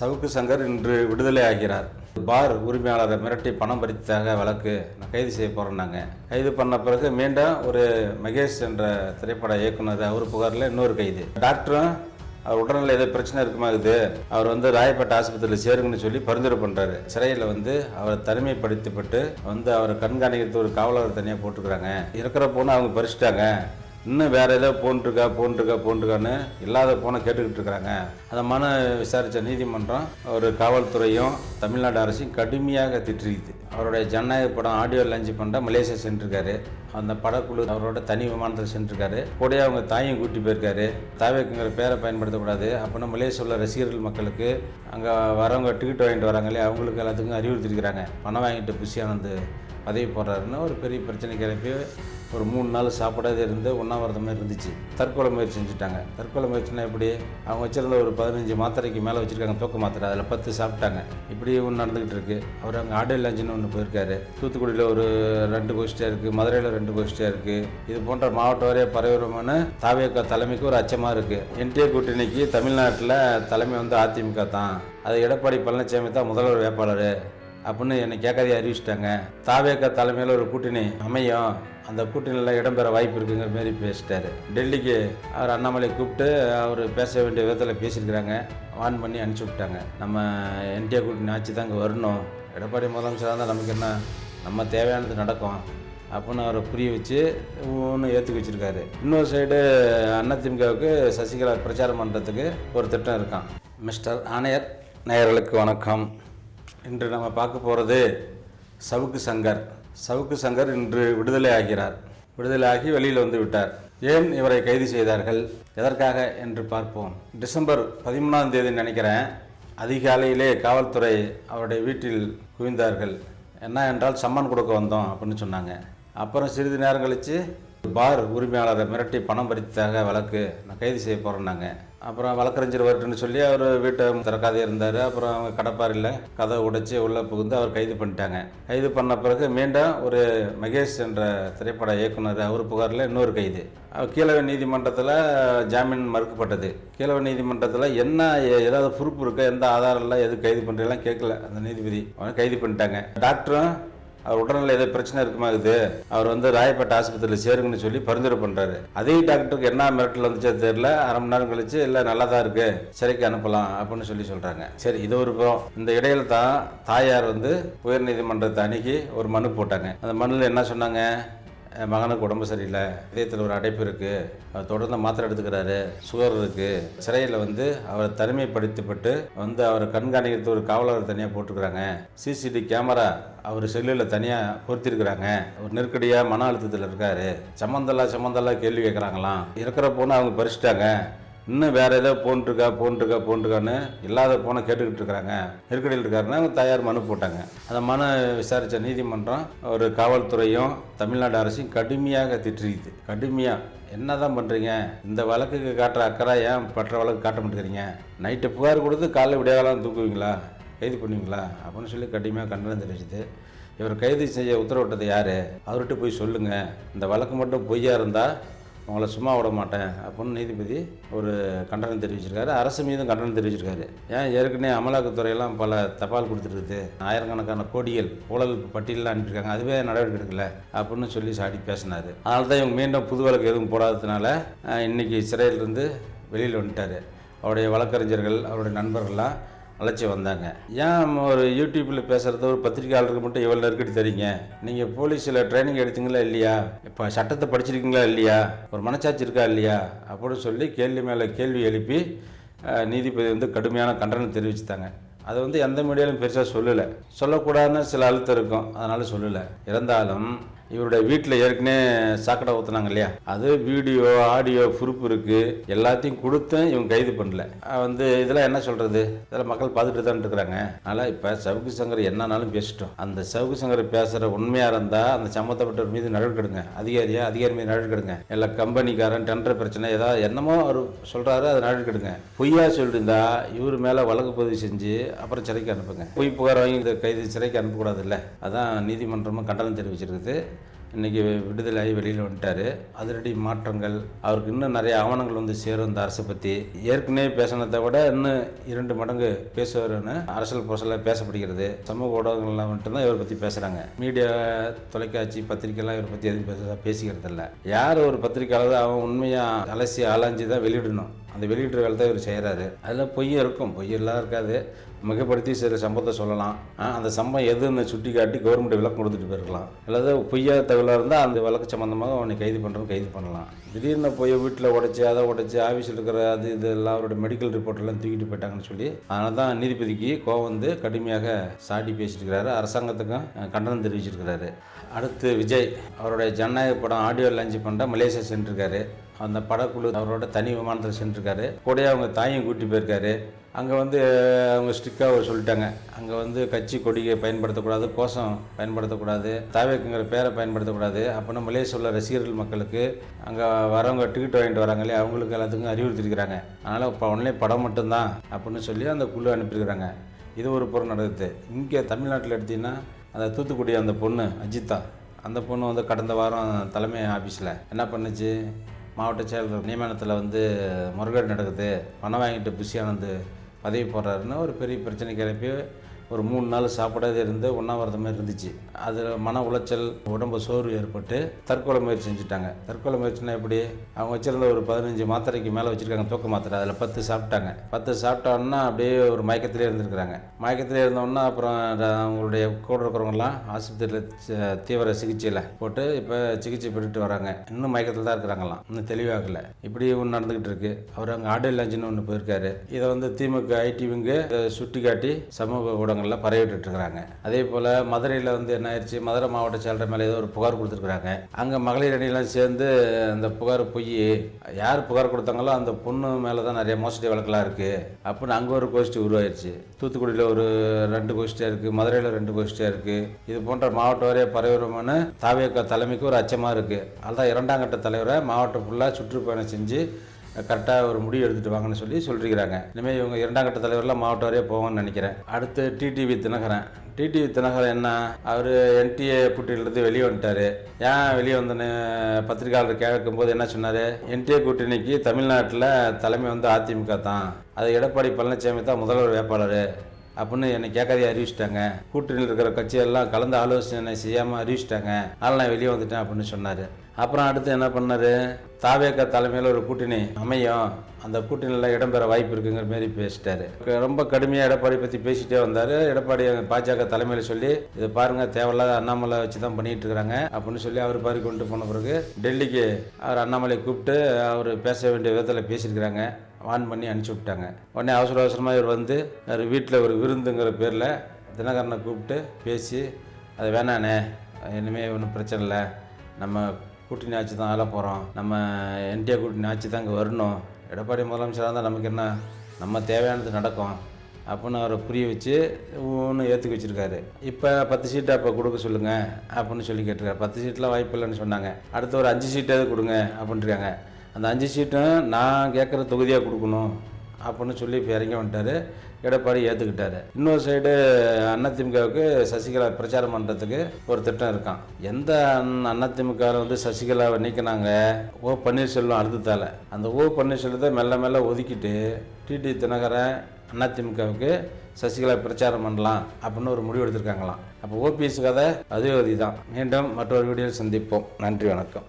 சவுக்கு சங்கர் இன்று விடுதலை ஆகிறார். பார் உரிமையாளரை மிரட்டி பணம் பறித்ததாக வழக்கு நான் கைது செய்ய போகிறேன்னாங்க கைது பண்ண பிறகு மீண்டும் ஒரு மகேஷ் என்ற திரைப்பட இயக்குனர் அவர் புகாரில் இன்னொரு கைது. டாக்டரும் அவர் உடல்நிலை ஏதோ பிரச்சனை இருக்குமாகுது. அவர் வந்து ராயப்பேட்டை ஆஸ்பத்திரியில் சேருங்கன்னு சொல்லி பரிந்துரை பண்ணுறாரு சிறையில் வந்து அவரை தனிமைப்படுத்தப்பட்டு வந்து அவரை கண்காணிக்கிறது ஒரு காவலர் தனியாக போட்டுக்கிறாங்க. இருக்கிற பொண்ணு அவங்க பறிச்சிட்டாங்க. இன்னும் வேற ஏதோ போன்ட்டுருக்கா போன்ட்டுருக்கா போன்ட்டுருக்கான்னு இல்லாத போனை கேட்டுக்கிட்டு இருக்கிறாங்க அந்த மனு விசாரித்த நீதிமன்றம் ஒரு காவல்துறையும் தமிழ்நாடு அரசையும் கடுமையாக திட்டிருக்குது. அவருடைய ஜனநாயக படம் ஆடியோ லான்ச் பண்ணுற மலேசியா சென்றிருக்காரு. அந்த படக்குழு அவரோட தனி விமானத்தில் சென்றிருக்காரு. கூடயே அவங்க தாயும் கூட்டி போயிருக்காரு. தாவேக்குங்கிற பேரை பயன்படுத்தக்கூடாது. அப்படின்னா மலேசியா உள்ள ரசிகர்கள் மக்களுக்கு அங்கே வரவங்க டிக்கெட் வாங்கிட்டு வராங்க இல்லையா? அவங்களுக்கு எல்லாத்துக்கும் அறிவுறுத்திருக்கிறாங்க. பணம் வாங்கிட்டு புஷியானந்து பதவி போடுறாருன்னு ஒரு பெரிய பிரச்சனை கிளப்பி ஒரு மூணு நாள் சாப்பிடாதே இருந்து உண்ணாவிரதம் மாதிரி இருந்துச்சு. தற்கொலை முயற்சி செஞ்சுட்டாங்க. தற்கொலை முயற்சினா எப்படி? அவங்க வச்சிருந்த ஒரு பதினஞ்சு மாத்திரைக்கு மேலே வச்சுருக்காங்க தூக்க மாத்திரை. அதில் பத்து சாப்பிட்டாங்க. இப்படி ஒன்று நடந்துக்கிட்டு இருக்கு. அவர் அங்கே ஆடே லஞ்சுன்னு ஒன்று போயிருக்காரு. தூத்துக்குடியில் ஒரு ரெண்டு கோஷ்டியாக இருக்குது மதுரையில் ரெண்டு கோஷ்டியாக இருக்குது இது போன்ற மாவட்ட வாரிய பரவரமான தாவேக்கா தலைமைக்கு ஒரு அச்சமாக இருக்குது என்டிஏ கூட்டணிக்கு தமிழ்நாட்டில் தலைமை வந்து அதிமுக தான். அது எடப்பாடி பழனிசாமி தான் முதல்வர் வேட்பாளர். அப்படின்னு என்னை கேட்காதே அறிவிச்சிட்டாங்க. தாவேக்கா தலைமையில் ஒரு கூட்டணி அமையும். அந்த கூட்டணியில் இடம்பெற வாய்ப்பு இருக்குங்கிற மாரி பேசிட்டார். டெல்லிக்கு அவர் அண்ணாமலை கூப்பிட்டு அவர் பேச வேண்டிய விதத்தில் பேசியிருக்கிறாங்க. வான் பண்ணி அனுப்பிச்சி விட்டாங்க. நம்ம என்டிஏ கூட்டணி ஆட்சி தான் இங்கே வரணும். எடப்பாடி முதலமைச்சராக இருந்தால் நமக்கு என்ன? நம்ம தேவையானது நடக்கும். அப்படின்னு அவரை புரிய வச்சு ஒன்று ஏற்றுக்க வச்சுருக்காரு. இன்னொரு சைடு அதிமுகவுக்கு சசிகலா பிரச்சாரம் பண்ணுறதுக்கு ஒரு திட்டம் இருக்கான் மிஸ்டர் ஆணையர் நேயர்களுக்கு வணக்கம். இன்று நம்ம பார்க்க போகிறது சவுக்கு சங்கர். சவுக்கு சங்கர் இன்று விடுதலை ஆகிறார் விடுதலை ஆகி வெளியில் வந்து விட்டார். ஏன் இவரை கைது செய்தார்கள்? எதற்காக என்று பார்ப்போம். டிசம்பர் பதிமூணாம் தேதி நினைக்கிறேன். அதிகாலையிலே காவல்துறை அவருடைய வீட்டில் குவிந்தார்கள். என்ன என்றால் சம்மன் கொடுக்க வந்தோம் அப்படின்னு சொன்னாங்க. அப்புறம் சிறிது நேரம் கழித்து பார் உரிமையாளரை மிரட்டி பணம் பறித்ததாக வழக்கு நான் கைது செய்ய போகிறேன்னாங்க அப்புறம் வழக்கறிஞர் வரட்டுன்னு சொல்லி அவர் வீட்டை திறக்காதே இருந்தார். அப்புறம் அவங்க கடப்பாரில் கதை உடைச்சி உள்ளே புகுந்து அவர் கைது பண்ணிட்டாங்க. கைது பண்ண பிறகு மீண்டும் ஒரு மகேஷ் என்ற திரைப்பட இயக்குனர் அவர் புகாரில் இன்னொரு கைது. அவர் கீழவை நீதிமன்றத்தில் ஜாமீன் மறுக்கப்பட்டது. கீழவை நீதிமன்றத்தில் என்ன ஏதாவது பொறுப்பு இருக்கா? எந்த ஆதாரம் இல்லை? எது கைது பண்ணுறீங்களாம் கேட்கல அந்த நீதிபதி அவனை கைது பண்ணிட்டாங்க. டாக்டரும் அவர் உடல்நிலை ஏதோ பிரச்சனை இருக்குமா இது அவர் வந்து ராயப்பேட்டை ஆஸ்பத்திரியில் சேருங்கன்னு சொல்லி பரிந்துரை பண்ணுறாரு அதே டாக்டருக்கு என்ன மிரட்டல் வந்துச்சோ தெரியல. அரை மணி நேரம் கழிச்சு இல்லை நல்லா தான் இருக்கு. சிறைக்கு அனுப்பலாம் அப்படின்னு சொல்லி சொல்கிறாங்க சரி இது ஒரு புறம். இந்த இடையில தான் தாயார் வந்து உயர்நீதிமன்றத்தை அணுகி ஒரு மனு போட்டாங்க. அந்த மனுவில் என்ன சொன்னாங்க? மகனுக்கு உடம்பு சரியில்லை இதயத்தில் ஒரு அடைப்பு இருக்குது அவர் தொடர்ந்து மாத்திரை எடுத்துக்கிறாரு சுகர் இருக்குது சிறையில் வந்து அவரை தனிமைப்படுத்தப்பட்டு வந்து அவரை கண்காணிக்கிறது ஒரு காவலர் தனியாக போட்டிருக்கிறாங்க. சிசிடி கேமரா அவர் செல்லில் தனியாக பொருத்திருக்கிறாங்க. ஒரு நெருக்கடியாக மன அழுத்தத்தில் இருக்காரு. சம்மந்தல்லா சம்மந்தல்லா கேள்வி கேட்குறாங்களாம் இருக்கிற பொண்ணு அவங்க பறிச்சிட்டாங்க. இன்னும் வேற ஏதோ போன்ட்டுருக்கா போன்ட்டுருக்கா போன்ட்டுருக்கான்னு இல்லாத போனை கேட்டுக்கிட்டு இருக்கிறாங்க நெருக்கடியில் இருக்காருன்னா அவங்க தயார் மனு போட்டாங்க. அந்த மனு விசாரித்த நீதிமன்றம் ஒரு காவல்துறையும் தமிழ்நாடு அரசையும் கடுமையாக திட்டிருக்குது. கடுமையாக என்ன தான் பண்ணுறீங்க இந்த வழக்குக்கு காட்டுற அக்கறை ஏன் பற்ற வழக்கு காட்ட மாட்டேங்கிறீங்க? நைட்டு புகார் கொடுத்து காலைல விடியாலாம் தூக்குவீங்களா? கைது பண்ணுவீங்களா? அப்படின்னு சொல்லி கடுமையாக கண்டனம் தெரிவிச்சுது. இவர் கைது செய்ய உத்தரவிட்டது யார்? அவர்கிட்ட போய் சொல்லுங்கள் இந்த வழக்கு மட்டும் பொய்யா இருந்தால் அவங்கள சும்மா விட மாட்டேன் அப்படின்னு நீதிபதி ஒரு கண்டனம் தெரிவிச்சிருக்காரு. அரசு மீதும் கண்டனம் தெரிவிச்சிருக்காரு. ஏன் ஏற்கனவே அமலாக்கத்துறையெல்லாம் பல தபால் கொடுத்துருக்குது. ஆயிரக்கணக்கான கோடிகள் ஊழல் பட்டியலில் அனுப்பியிருக்காங்க. அதுவே நடவடிக்கை எடுக்கல அப்படின்னு சொல்லி சாடி பேசினார். அதனால தான் இவங்க மீண்டும் புது வழக்கு எதுவும் போடாததுனால இன்றைக்கி சிறையிலிருந்து வெளியில் வந்துட்டார். அவருடைய வழக்கறிஞர்கள் அவருடைய நண்பர்கள்லாம் அழைச்சி வந்தாங்க. ஏன் ஒரு யூடியூப்பில் பேசுகிறது ஒரு பத்திரிகையாளருக்கு மட்டும் எவ்வளோ நெருக்கடி தெரியுங்க நீங்கள் போலீஸில் ட்ரைனிங் எடுத்தீங்களா இல்லையா? இப்போ சட்டத்தை படிச்சிருக்கீங்களா இல்லையா? ஒரு மனச்சாட்சி இருக்கா இல்லையா? அப்படின்னு சொல்லி கேள்வி மேலே கேள்வி எழுப்பி நீதிபதி வந்து கடுமையான கண்டனம் தெரிவிச்சுட்டாங்க. அதை வந்து எந்த மீடியாலும் பெருசாக சொல்லலை. சொல்லக்கூடாதுன்னு சில அழுத்தம் இருக்கும். அதனால் சொல்லலை. இருந்தாலும் இவருடைய வீட்டில் ஏற்கனவே சாக்கடை ஊற்றுனாங்க இல்லையா? அது வீடியோ ஆடியோ ப்ரூஃப் இருக்குது எல்லாத்தையும் கொடுத்தும் இவங்க கைது பண்ணல. வந்து இதெல்லாம் என்ன சொல்கிறது இதெல்லாம் மக்கள் பார்த்துட்டு தான் இருக்கிறாங்க. அதனால் இப்போ சவுக்கு சங்கர் என்னன்னாலும் பேசிட்டோம். அந்த சவுக்கு சங்கர் பேசுகிற உண்மையாக இருந்தால் அந்த சம்மந்தப்பட்டவர் மீது நடவடிக்கை எடுங்க அதிகாரியா அதிகாரி மீது நடவடிக்கை எல்லா கம்பெனிக்காரன் டெண்டர் பிரச்சனை ஏதாவது என்னமோ அவர் சொல்கிறாரு அதை நடவடிக்கை எடுங்க பொய்யா சொல்லியிருந்தா இவர் மேலே வழக்கு பதிவு செஞ்சு அப்புறம் சிறைக்கு அனுப்புங்க. பொய் புகார் வாங்கி இந்த கைது சிறைக்கு அனுப்பக்கூடாது இல்லை அதான் நீதிமன்றமும் கண்டனம் தெரிவிச்சிருக்குது. இன்னைக்கு விடுதலையாகி வெளியில் வந்துட்டார். அதிரடி மாற்றங்கள் அவருக்கு இன்னும் நிறைய ஆவணங்கள் வந்து சேரும் இந்த அரசை பற்றி ஏற்கனவே பேசினதை விட இன்னும் இரண்டு மடங்கு பேசுவார்னு அரசியல் புரசலில் பேசப்படுகிறது. சமூக ஊடகங்கள்லாம் மட்டும்தான் இவரை பற்றி பேசுகிறாங்க மீடியா தொலைக்காட்சி பத்திரிக்கைலாம் இவரை பற்றி எதுவும் பேச பேசிக்கிறது இல்லை யார் ஒரு பத்திரிக்கையாளர் அவன் உண்மையாக அலசி ஆளாஞ்சி தான் வெளியிடணும். அந்த வெளியிடுற வேலை தான் இவர் செய்கிறாரு அதில் பொய் இருக்கும். பொய்யெல்லாம் இருக்காது. மிகப்படுத்தி சில சம்பவத்தை சொல்லலாம். அந்த சம்பவம் எதுன்னு சுட்டி காட்டி கவர்மெண்ட் விளக்கம் கொடுத்துட்டு போயிருக்கலாம். அல்லது பொய்யா தகவலாக இருந்தால் அந்த வழக்கு சம்மந்தமாக அவனை கைது பண்ணுறோம் கைது பண்ணலாம். திடீர்னு போய் வீட்டில் உடைச்சி அதை உடைச்சி ஆஃபீஸில் இருக்கிற அது இது எல்லாம் அவரோட மெடிக்கல் ரிப்போர்ட்டெல்லாம் தூக்கிட்டு போயிட்டாங்கன்னு சொல்லி அதனால தான் நீதிபதிக்கு கோவம் வந்து கடுமையாக சாட்டி பேசிட்டு இருக்கிறாரு அரசாங்கத்துக்கும் கண்டனம் தெரிவிச்சிருக்கிறாரு. அடுத்து விஜய் அவருடைய ஜனநாயக படம் ஆடியோ லான்ச் பண்ணுற மலேசியா சென்றிருக்காரு. அந்த படக்குழு அவரோட தனி விமானத்தில் சென்றிருக்காரு. கூடயே அவங்க தாயும் கூட்டி போயிருக்காரு. அங்கே வந்து அவங்க ஸ்ட்ரிக்டாக சொல்லிட்டாங்க. அங்கே வந்து கட்சி கொடியை பயன்படுத்தக்கூடாது கோஷம் பயன்படுத்தக்கூடாது தாவேக்குங்கிற பேரை பயன்படுத்தக்கூடாது. அப்படின்னா மலேசியா உள்ள ரசிகர்கள் மக்களுக்கு அங்கே வரவங்க டிக்கெட் வாங்கிட்டு வராங்க இல்லையா? அவங்களுக்கு எல்லாத்துக்கும் அறிவுறுத்திருக்கிறாங்க. அதனால் இப்போ உடனே படம் மட்டும்தான் அப்படின்னு சொல்லி அந்த குழு அனுப்பியிருக்கிறாங்க. இது ஒரு புறம் நடக்குது. இங்கே தமிழ்நாட்டில் எடுத்திங்கன்னா அந்த தூத்துக்குடி அந்த பொண்ணு அஜித்தா அந்த பொண்ணு வந்து கடந்த வாரம் தலைமை ஆஃபீஸில் என்ன பண்ணுச்சு? மாவட்ட செயலர் நியமனத்தில் வந்து முறைகேடு நடக்குது பணம் வாங்கிட்டு புஷியானந்து பதவி போடுறாருன்னு ஒரு பெரிய பிரச்சனை கிளப்பி ஒரு மூணு நாள் சாப்பிடாத இருந்து உண்ணாவிரதம் மாதிரி இருந்துச்சு. அதில் மன உளைச்சல் உடம்பு சோர்வு ஏற்பட்டு தற்கொலை முயற்சி செஞ்சுட்டாங்க. தற்கொலை முயற்சினா எப்படி? அவங்க வச்சிருந்த ஒரு பதினஞ்சு மாத்திரைக்கு மேலே வச்சுருக்காங்க தூக்க மாத்திரை. அதில் பத்து சாப்பிட்டாங்க. பத்து சாப்பிட்டோன்னா அப்படியே ஒரு மயக்கத்திலே இருந்திருக்கிறாங்க. மயக்கத்திலே இருந்தோன்னா அப்புறம் அவங்களுடைய கூட இருக்கிறவங்கலாம் ஆஸ்பத்திரியில் தீவிர சிகிச்சையில் போட்டு இப்போ சிகிச்சை பெற்றுட்டு வராங்க. இன்னும் மயக்கத்தில் தான் இருக்கிறாங்களாம். இன்னும் தெளிவாகல. இப்படி ஒன்று நடந்துக்கிட்டு இருக்கு. அவர் அங்கே ஆடியோ லஞ்சுன்னு ஒன்று போயிருக்காரு. இதை வந்து திமுக ஐடிவிங்க சுட்டி காட்டி சமூக ஊடகம் பரவிட்டு இருக்கிறாங்க அதே போல் மதுரையில் வந்து என்ன ஆயிடுச்சு மதுரை மாவட்ட செயலர் மேலே ஏதோ ஒரு புகார் கொடுத்துருக்குறாங்க. அங்கே மகளிர் அணியெல்லாம் சேர்ந்து அந்த புகார் பொய் யார் புகார் கொடுத்தாங்களோ அந்த பொண்ணு மேலே தான் நிறைய மோசடி வழக்கெல்லாம் இருக்குது அப்படின்னு அங்கே ஒரு கோஷ்டி உருவாயிருச்சு. தூத்துக்குடியில் ஒரு ரெண்டு கோஷ்டியாக இருக்குது மதுரையில் ரெண்டு கோஷ்டியாக இருக்குது இது போன்ற மாவட்ட வாரிய பரவிடுமான தாவேக்க தலைமைக்கு ஒரு அச்சமாக இருக்குது அதுதான் இரண்டாம் கட்ட தலைவரை மாவட்டம் ஃபுல்லாக சுற்றுப்பயணம் செஞ்சு கரெக்டாக ஒரு முடிவு எடுத்துட்டு வாங்கன்னு சொல்லி சொல்லியிருக்கிறாங்க இனிமேல் இவங்க இரண்டாம் கட்ட தலைவரில் மாவட்ட வரையே போவோம்னு நினைக்கிறேன். அடுத்து டிடிவி தினகரன். டிடிவி தினகரன் என்ன? அவர் என்டிஏ கூட்டணியிலேருந்து வெளியே வந்துட்டார். ஏன் வெளியே வந்தேன்னு பத்திரிகையாளர் கேட்கும்போது என்ன சொன்னார்? என்டிஏ கூட்டணிக்கு தமிழ்நாட்டில் தலைமை வந்து அதிமுக தான். அது எடப்பாடி பழனிசாமி தான் முதல்வர் வேட்பாளர். அப்படின்னு என்னை கேட்காதே அறிவிச்சிட்டாங்க. கூட்டணியில் இருக்கிற கட்சியெல்லாம் கலந்து ஆலோசனை செய்யாமல் அறிவிச்சிட்டாங்க. அதனால் நான் வெளியே வந்துட்டேன் அப்படின்னு சொன்னார். அப்புறம் அடுத்து என்ன பண்ணார்? தாவேக்க தலைமையில் ஒரு கூட்டணி அமையும். அந்த கூட்டணியில் இடம்பெற வாய்ப்பு இருக்குங்கிற மாரி பேசிட்டாரு. ரொம்ப கடுமையாக எடப்பாடி பற்றி பேசிட்டே வந்தார். எடப்பாடி பாஜக தலைமையில் சொல்லி இதை பாருங்க தேவையில்லாத அண்ணாமலை வச்சு தான் பண்ணிட்டு இருக்கிறாங்க. அப்படின்னு சொல்லி அவர் பாரு கொண்டு போன பிறகு டெல்லிக்கு அவர் அண்ணாமலை கூப்பிட்டு அவர் பேச வேண்டிய விதத்தில் பேசியிருக்கிறாங்க. வான் பண்ணி அனுப்பிச்சி விட்டாங்க. உடனே அவசர அவசரமாக இவர் வந்து அவர் வீட்டில் ஒரு விருந்துங்கிற பேரில் தினகரனை கூப்பிட்டு பேசி அது வேணாண்ணே இனிமேல் ஒன்றும் பிரச்சனை இல்லை. நம்ம கூட்டணி ஆட்சி தான் ஆள போகிறோம் நம்ம என்டிஏ கூட்டணி ஆட்சி தான் இங்கே வரணும். எடப்பாடி முதலமைச்சராக இருந்தால் நமக்கு என்ன? நம்ம தேவையானது நடக்கும். அப்படின்னு அவரை புரிய வச்சு ஒன்று ஏற்றுக்க வச்சுருக்காரு. இப்போ பத்து சீட்டை அப்போ கொடுக்க சொல்லுங்கள் அப்படின்னு சொல்லி கேட்டிருக்காரு. பத்து சீட்லாம் வாய்ப்பு இல்லைன்னு சொன்னாங்க. அடுத்து ஒரு அஞ்சு சீட்டாவது கொடுங்க அப்படின்ட்டுருக்காங்க அந்த அஞ்சு சீட்டும் நான் கேட்குற தொகுதியாக கொடுக்கணும். அப்படின்னு சொல்லி இப்போ இறங்கி வந்துட்டார். எடப்பாடி ஏற்றுக்கிட்டாரு இன்னொரு சைடு அதிமுகவுக்கு சசிகலா பிரச்சாரம் பண்ணுறதுக்கு ஒரு திட்டம் இருக்கான் எந்த அதிமுகவில் வந்து சசிகலாவை நீக்கினாங்க? ஓ பன்னீர்செல்வம் அடுத்ததால அந்த ஓ பன்னீர்செல்வத்தை மெல்ல மெல்ல ஒதுக்கிட்டு டிடி தினகரன் அதிமுகவுக்கு சசிகலா பிரச்சாரம் பண்ணலாம் அப்படின்னு ஒரு முடிவு எடுத்திருக்காங்களாம். அப்போ ஓபிஎஸ் கதை அதே தான் மீண்டும் மற்றொரு வீடியோவில் சந்திப்போம். நன்றி வணக்கம்.